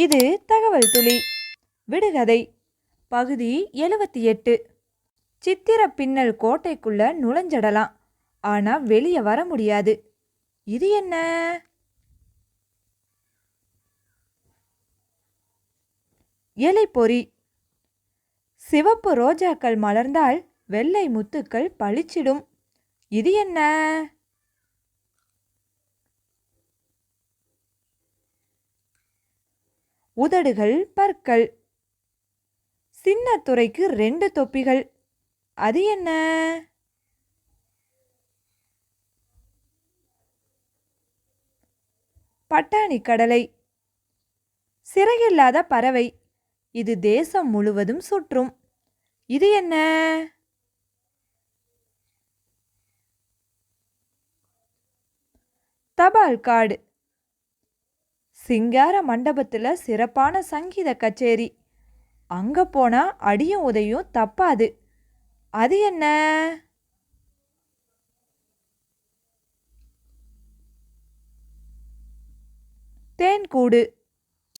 இது தகவல் துளி. விடுகதை. பகுதி எழுவத்தி எட்டு. சித்திர பின்னல் கோட்டைக்குள்ள நுழைஞ்சிடலாம். ஆனா வெளியே வர முடியாது. இது என்ன? எலைப்பொறி. சிவப்பு ரோஜாக்கள் மலர்ந்தால் வெள்ளை முத்துக்கள் பளிச்சிடும். இது என்ன? உதடுகள் பற்கள். சின்னத்துறைக்கு ரெண்டு தொப்பிகள். அது என்ன? பட்டாணி கடலை. சிறகில்லாத பறவை. இது தேசம் முழுவதும் சுற்றும். இது என்ன? தபால் கார்டு. சிங்கார மண்டபத்தில் சிறப்பான சங்கீத கச்சேரி. அங்கே போனால் அடியும் உதையும் தப்பாது. அது என்ன? தேன்கூடு